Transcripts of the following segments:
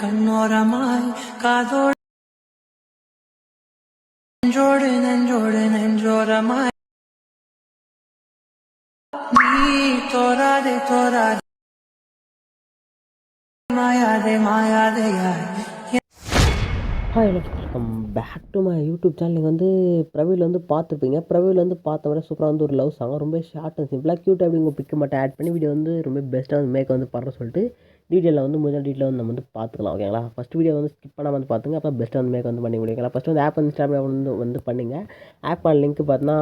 கண்ணோரமாய் காதோடு நெஞ்சோடு நெஞ்சோடு நெஞ்சோரமாய் நீ தோராதே தோராதே மாயாதே மாயாதையாய் hi welcome back to my YouTube channel நீங்கள் வந்து பிரவீல் வந்து பார்த்துருப்பீங்க. பிரவீல் வந்து பார்த்த மாதிரி சூப்பராக வந்து ஒரு லவ் சாங் ரொம்ப ஷார்ட் அண்ட் சிம்பிளாக க்யூட் அப்படி உங்கள் பிக்கு மட்டும் ஆட் பண்ணி வீடியோ வந்து ரொம்ப பெஸ்ட்டாக வந்து மேக் வந்து பண்ணுற சொல்லிட்டு டீட்டெயிலில் வந்து முடிஞ்ச டீட்டெயில் வந்து நம்ம வந்து பார்த்துக்கலாம் ஓகேங்களா ஃபஸ்ட் வீடியோ வந்து ஸ்கிப் பண்ணாமல் வந்து பார்த்துங்க அப்போ பெஸ்ட்டாக வந்து மேக் வந்து பண்ணி முடியுங்களா? ஃபஸ்ட்டு வந்து ஆப் வந்து இன்ஸ்டாகிராம் வந்து வந்து பண்ணுங்கள் ஆப் லிங்க் பார்த்தீங்கன்னா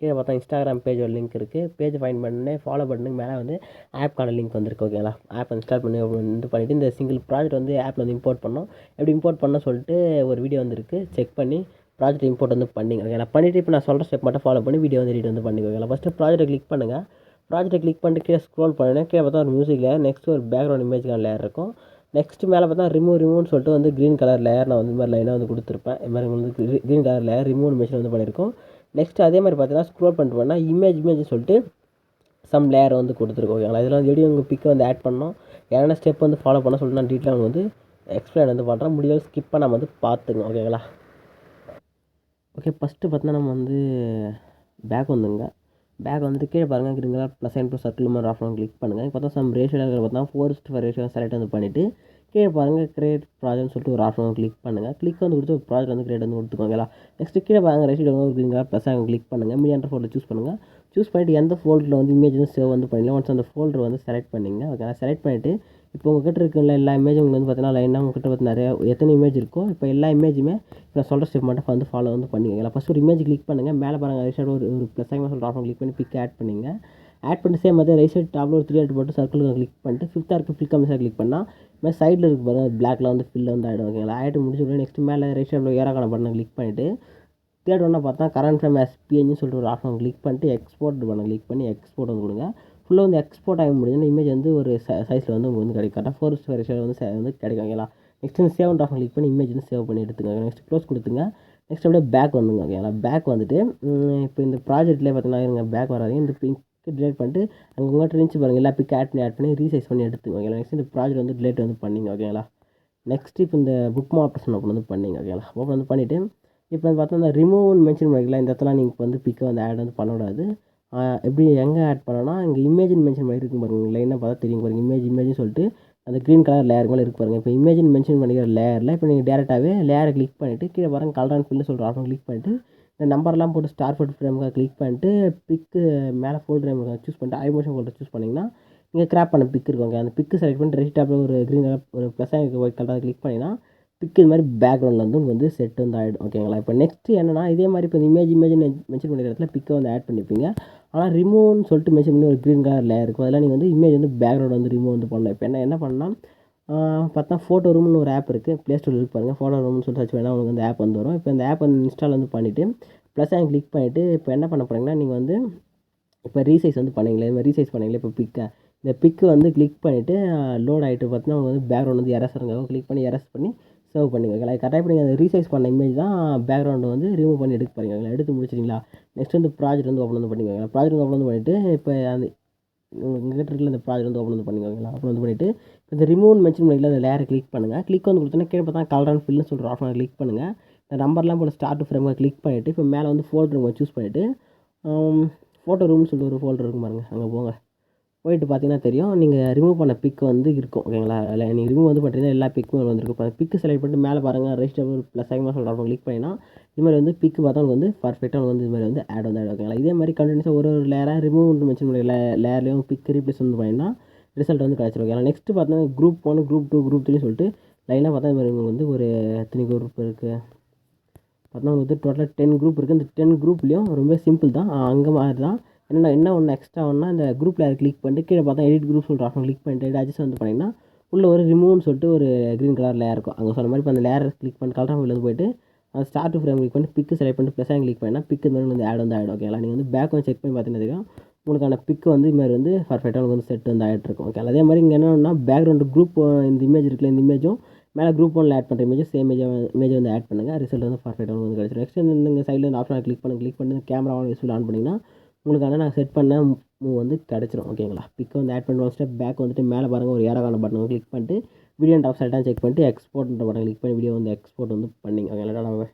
கீழே பார்த்தா இன்ஸ்டாகிராம் பேஜோட லிங்க் இருக்குது பேஜ் ஃபைன் பண்ணி ஃபாலோ பண்ணுங்க மேலே வந்து ஆப்க்கான லிங்க் வந்துருக்கு ஓகேங்களா ஆப் இன்ஸ்டால் பண்ணி வந்து பண்ணிவிட்டு இந்த சிங்கிள் ப்ராஜெக்ட் வந்து ஆப்பில் வந்து இம்போர்ட் பண்ணோம் எப்படி இம்போர்ட் பண்ண சொல்லிட்டு ஒரு வீடியோ வந்துருக்கு. செக் பண்ணி ப்ராஜெக்ட் இம்போர்ட் வந்து பண்ணிங்க ஓகேங்களா பண்ணிவிட்டு இப்போ நான் சொல்கிற ஸ்டெப் மட்டும் ஃபாலோ பண்ணி வீடியோ வந்து எடிட் வந்து பண்ணிக்கோங்க ஓகேங்களா ஃபஸ்ட்டு ப்ராஜெக்ட்டை கிளிக் பண்ணுங்கள் ப்ராஜெக்டை கிளிக் பண்ணிட்டு கீழே ஸ்க்ரோல் பண்ணினேன் கீழே பார்த்தா ஒரு மியூசிக் லேயர் நெக்ஸ்ட் ஒரு பேக்ரவுண்ட் இமேஜ்க்கான லேயர் இருக்கும். நெக்ஸ்ட் மேலே பார்த்தா ரிமூவ் ரிமூவ்னு சொல்லிட்டு வந்து க்ரீன் கலர் லேயர் நான் வந்து இந்த மாதிரி லைனாக வந்து கொடுத்துருப்பேன். இது மாதிரி வந்து green colour layer remove machine வந்து பண்ணியிருக்கோம் நெக்ஸ்ட் அதே மாதிரி பார்த்தீங்கன்னா ஸ்க்ரோல் பண்ணிட்டு போனால் இமேஜ் இமேஜ் சொல்லிட்டு சம் லேயர் வந்து கொடுத்துருக்கோம். ஓகேங்களா? இதில் வந்து எப்படி உங்கள் பிக்கை வந்து ஆட் பண்ணோம் என்னென்ன ஸ்டெப் வந்து ஃபாலோ பண்ண சொல்லிட்டு நான் டீட்டெயில் வந்து எக்ஸ்பிளைன் வந்து பண்ணுறேன் முடியாது ஸ்கிப் பண்ணாமல் வந்து பார்த்துங்க ஓகேங்களா? ஓகே ஃபஸ்ட்டு பார்த்தீங்கன்னா நம்ம வந்து பேக் வந்துங்க. பேக் வந்துட்டு கீழே பாருங்கள் green plus and plus circle மாதிரி ஆஃப் கிளிக் பண்ணுங்கள் பார்த்தா சம் ரேஷியோ பார்த்தா ஃபோர் ஃபோர் ரேஷியோ செலக்ட் வந்து பண்ணிவிட்டு கீழே பாருங்கள் கிரியேட் ப்ராஜெக்ட்னு சொல்லிட்டு ஒரு ஆப்ஷன் கிளிக் பண்ணுங்கள் கிளிக் வந்து கொடுத்து ஒரு ப்ராஜெக்ட் வந்து கிரியேட் வந்து கொடுத்துக்கோங்களா நெக்ஸ்ட் கீழே பாருங்கள் ரேஷியோ வந்து கிரீன் ப்ளஸ் அங்கே கிளிக் பண்ணுங்கள் மீடியான ஃபோல்டர் சூஸ் பண்ணுங்கள் சூஸ் பண்ணிவிட்டு எந்த ஃபோல்டரில் வந்து இமேஜ் வந்து சேவ் வந்து பண்ணிடலாம். ஒன்ஸ் அந்த ஃபோல்டர் வந்து செலக்ட் பண்ணிங்க ஓகே செலக்ட் பண்ணிவிட்டு இப்போ உங்ககிட்ட இருக்கிற எல்லா இமேஜும் உங்களுக்கு வந்து பார்த்தீங்கன்னா லைனாக உங்ககிட்ட பார்த்து நிறைய எத்தனை இமேஜ் இருக்கோ இப்போ எல்லா இமேஜுமே நான் சொல்கிற ஸ்டெப் மட்டும் வந்து ஃபாலோ வந்து பண்ணிக்கோங்க. ஃபஸ்ட்டு ஒரு இமேஜ் கிளிக் பண்ணுங்கள் மேலே பாருங்கள் ரைட் சைடு ஒரு ஒரு ப்ளஸ் ஆகி சொல்கிற ஆப்ஷன் கிளிக் பண்ணி பிக் ஆட் பண்ணிங்க. ஆட் பண்ணி சேம் மாதிரி ரைட் சைடு டாப்பில் ஒரு த்ரீ ஆட் போட்டு சர்க்கிள் கிளிக் பண்ணிட்டு ஃபிஃப்த்தாக இருக்க ஃபில் கமிஷன் கிளிக் பண்ணால் மேலே சைடில் இருக்கு பாருங்கள் பிளாக்ல வந்து ஃபில் வந்து ஆகிடும் ஓகேங்களா? ஆகிட்டு முடிச்சு உடனே நெக்ஸ்ட் மேலே ரைட் சைடில் ஏராக்கான பட்டனை கிளிக் பண்ணிவிட்டு தேர்ட் ஒன்று பார்த்தா கரண்ட் ஃப்ரேம் எஸ் பிஎன்னு சொல்லிட்டு ஒரு ஆப்ஷன் கிளிக் பண்ணிட்டு எக்ஸ்போர்ட் பண்ண கிளிக் பண்ணி எக்ஸ்போர்ட் வந்து கொடுங்க. ஃபுல்லாக வந்து எக்ஸ்போர்ட் ஆகி முடியுதுன்னா இமேஜ் வந்து ஒரு சைஸில் வந்து உங்களுக்கு வந்து கிடைக்கும் கரெக்டாக ஃபோர் ஸ்கொயர் வந்து வந்து கிடைக்கும் ஓகேங்களா நெக்ஸ்ட் வந்து சேவ் ஆஃப் கிளிக் பண்ணி இமேஜ் வந்து சேவ் பண்ணி எடுத்துக்கோங்க. நெக்ஸ்ட் க்ளோஸ் கொடுத்துங்க. நெக்ஸ்ட் அப்படியே பேக் வந்துங்க ஓகேங்களா பேக் வந்துட்டு இப்போ இந்த ப்ராஜெக்ட்லேயே பார்த்தீங்கன்னா இருங்க பேக் வராதிங்க. இந்த பிங்க் டிலேட் பண்ணிட்டு அங்கே உங்கள்கிட்ட இருந்துச்சு பாருங்கள் எல்லா பிக் ஆட் பண்ணி ஆட் பண்ணி ரீசைஸ் பண்ணி எடுத்துங்க ஓகேங்களா நெக்ஸ்ட் இந்த ப்ராஜெக்ட் வந்து டிலேட் வந்து பண்ணிங்க ஓகேங்களா நெக்ஸ்ட் இப்போ இந்த புக் ஆப்ரேஷன் ஓப்பன் வந்து பண்ணிங்க ஓகேங்களா ஓப்பன் வந்து பண்ணிவிட்டு இப்போ வந்து பார்த்தோம்னா இந்த ரிமூவ்னு மென்ஷன் பண்ணிக்கலாம் இந்த இடத்துல நீங்கள் இப்போ வந்து பிக்கை வந்து ஆட் வந்து பண்ணக்கூடாது. எப்படி எங்கே ஆட் பண்ணோன்னா இங்கே இமேஜின் மென்ஷன் பண்ணி இருக்கும் லைனாக பார்த்தா தெரியும் பாருங்கள் இமேஜ் இமேஜ்னு சொல்லிட்டு அந்த க்ரீன் கலர் லேயர் மேலே இருக்கு பாருங்கள் இப்போ இமேஜின் மென்ஷன் பண்ணிக்கிற லேயரில் இப்போ நீங்கள் டேரெக்டாகவே லேயரை கிளிக் பண்ணிவிட்டு கீழே பாருங்க கலர் அண்ட் ஃபில்லு சொல்கிற ஆப்ஷன் கிளிக் பண்ணிட்டு இந்த நம்பர்லாம் போட்டு ஸ்டார் ஃபுட் ஃப்ரேமுக்காக கிளிக் பண்ணிட்டு பிக்கு மேலே ஃபோல்டர் சூஸ் பண்ணிட்டு ஐமோஷன் ஃபோல்டர் சூஸ் பண்ணிங்கன்னா நீங்கள் கிராப் பண்ண பிக் இருக்கோங்க அந்த பிக்கு செலக்ட் பண்ணிட்டு ரெஸ்ட் டாப்பில் ஒரு க்ரீன் கலர் ஒரு ப்ளஸ் ஒயிட் கலர் கிளிக் பண்ணிங்கன்னா பிக் இது மாதிரி பேக்ரவுண்டில் வந்து உங்களுக்கு வந்து செட் வந்து ஆகிடும் ஓகேங்களா இப்போ நெக்ஸ்ட் என்னன்னா இதே மாதிரி இப்போ இந்த இமேஜ் இமேஜ் மென்ஷன் பண்ணிக்கிற இடத்துல பிக்கை வந்து ஆட் பண்ணிப்பீங்க ஆனால் ரிமூவ்னு சொல்லிட்டு மென்ஷன் பண்ணி ஒரு க்ரீன் கலர் லேயர் இருக்கும். அதெல்லாம் நீங்கள் வந்து இமேஜ் வந்து பேக்ரவுண்ட் வந்து ரிமூவ் வந்து பண்ணலாம். இப்போ என்ன என்ன பண்ணலாம் பார்த்தா ஃபோட்டோ ரூம்னு ஒரு ஆப் இருக்குது ப்ளே ஸ்டோரில் இருக்கு பாருங்கள் ஃபோட்டோ ரூம்னு சொல்லி சர்ச் பண்ணால் உங்களுக்கு அந்த ஆப் வந்து வரும். இப்போ இந்த ஆப் வந்து இன்ஸ்டால் வந்து பண்ணிவிட்டு ப்ளஸ் ஆகி கிளிக் பண்ணிவிட்டு இப்போ என்ன பண்ண போகிறீங்கன்னா நீங்கள் வந்து இப்போ ரீசைஸ் வந்து பண்ணீங்களே இது மாதிரி ரீசைஸ் பண்ணீங்களே இப்போ பிக்கை இந்த பிக்கு வந்து கிளிக் பண்ணிவிட்டு லோட் ஆகிட்டு பார்த்தீங்கன்னா உங்களுக்கு வந்து பேக்ரவுண்ட் வந்து எரஸ் இருங்க கிளிக் பண்ணி எரஸ் பண்ணி சேவ் பண்ணுங்க கரெக்டாக இப்போ நீங்கள் அந்த ரீசைஸ் பண்ண இமேஜ் தான் பேக்ரவுண்டு வந்து ரிமூவ் பண்ணி எடுக்க போறீங்க. எடுத்து முடிச்சிட்டிங்களா? நெக்ஸ்ட் வந்து ப்ராஜெக்ட் வந்து ஓப்பன் வந்து பண்ணிக்கோங்க. ப்ராஜெக்ட் வந்து ஓப்பன் வந்து பண்ணிவிட்டு இப்போ அந்த உங்கள் இருக்கிற அந்த ப்ராஜெக்ட் வந்து ஓப்பன் வந்து பண்ணிக்கோங்களா ஓப்பன் வந்து பண்ணிவிட்டு இந்த ரிமூவ் மென்ஷன் பண்ணிக்கல அந்த லேயரை கிளிக் பண்ணுங்கள் கிளிக் வந்து கொடுத்தோன்னா கீழே பார்த்தா கலர் அண்ட் ஃபில்னு சொல்கிற ஆப்ஷனை கிளிக் பண்ணுங்கள் இந்த நம்பர்லாம் போட்டு ஸ்டார்ட் ஃப்ரேமாக கிளிக் பண்ணிவிட்டு இப்போ மேலே வந்து ஃபோல்டர் சூஸ் பண்ணிவிட்டு ஃபோட்டோ ரூம்னு சொல்லிட்டு ஒரு ஃபோல்டர் இருக்கும் பாருங்கள் அங்கே போங்க. போயிட்டு பார்த்தீங்கன்னா தெரியும். நீங்கள் ரிமூவ் பண்ண பிக் வந்து இருக்கும். ஓகேங்களா அதில் நீங்கள் ரிமூவ் வந்து பண்ணுறீங்கன்னா எல்லா பிக்குமே வந்துருக்கும் இப்போ பிக்கு செலக்ட் பண்ணிட்டு மேலே பாருங்கள் ரெஜிஸ்டர் ப்ளஸ் ஆகிமா சொல்கிறோம் கிளிக் பண்ணினா இது மாதிரி வந்து பிக்கு பார்த்தா உங்களுக்கு வந்து பர்ஃபெக்டாக வந்து இது மாதிரி வந்து ஆட் வந்து ஆட் ஓகேங்களா இதே மாதிரி கண்டினியூஸாக ஒரு ஒரு லேராக ரிமூவ் மென்ஷன் பண்ணி லேர்லேயும் பிக் ரீப்ளேஸ் வந்து பண்ணிங்கன்னா ரிசல்ட் வந்து கிடச்சிரும். ஓகேங்களா நெக்ஸ்ட் பார்த்தீங்கன்னா group one group two group three சொல்லிட்டு லைனாக பார்த்தா இது மாதிரி உங்களுக்கு வந்து ஒரு எத்தனை குரூப் இருக்குது பார்த்தா வந்து டோட்டலாக டென் குரூப் இருக்குது இந்த டென் குரூப்லேயும் ரொம்ப சிம்பிள் தான். அங்கே மாதிரி தான் என்னென்ன என்ன ஒன்று எக்ஸ்ட்ரா ஒன்றா இந்த குரூப்பில் கிளிக் பண்ணிட்டு கீழே பார்த்தா எடிட் குரூப் சொல்கிற ஆப்ஷன் கிளிக் பண்ணிட்டு அட்ஜஸ்ட் வந்து பண்ணிங்கன்னா உள்ள ஒரு ரிமூவ்னு சொல்லிட்டு ஒரு க்ரீன் கலர் லேயர் இருக்கும். அங்கே சொன்ன மாதிரி இப்போ அந்த லேயர் கிளிக் பண்ணி கலர் வந்து போயிட்டு அந்த ஸ்டார்ட் ஃப்ரேம் கிளிக் பண்ணி பிக்கு செலக்ட் பண்ணிட்டு ப்ளஸ் கிளிக் பண்ணால் பிக்கு மாதிரி வந்து ஆட் வந்து ஆகிடும் ஓகேங்களா நீங்கள் வந்து பேக் வந்து செக் பண்ணி பார்த்தீங்கன்னா உங்களுக்கான பிக்கு வந்து இது மாதிரி வந்து பர்ஃபெக்டாக உங்களுக்கு வந்து செட் வந்து ஆகிட்டு இருக்கும் ஓகே அதே மாதிரி இங்கே என்னென்னா பேக்ரவுண்டு குரூப் இந்த இமேஜ் இருக்குல்ல இந்த இமேஜும் மேலே குரூப் ஒன்றில் ஆட் பண்ணுற இமேஜ் சேம் இமேஜ் இமேஜ் வந்து ஆட் பண்ணுங்கள் ரிசல்ட் வந்து பர்ஃபெக்டாக வந்து கிடச்சிடும் நெக்ஸ்ட் இந்த சைடில் இந்த ஆப்ஷனை கிளிக் பண்ணி கிளிக் பண்ணி கேமரா யூஸ்ஃபுல் ஆன் பண்ணிங்கன்னா உங்களுக்கான நான் செட் பண்ண மூவ் வந்து கிடச்சிரும் ஓகேங்களா பிக் வந்து ஆட் பண்ணி ஸ்டெப் பேக் வந்துட்டு மேலே பாருங்கள் ஒரு ஏரகான பட்டன் கிளிக் பண்ணிட்டு வீடியோ டாப் சைட்டாக செக் பண்ணிட்டு எக்ஸ்போர்ட்ன்ற பட்டன் கிளிக் பண்ணி வீடியோ வந்து எக்ஸ்போர்ட் வந்து பண்ணிங்க ஓகே இல்லாட்டா நம்ம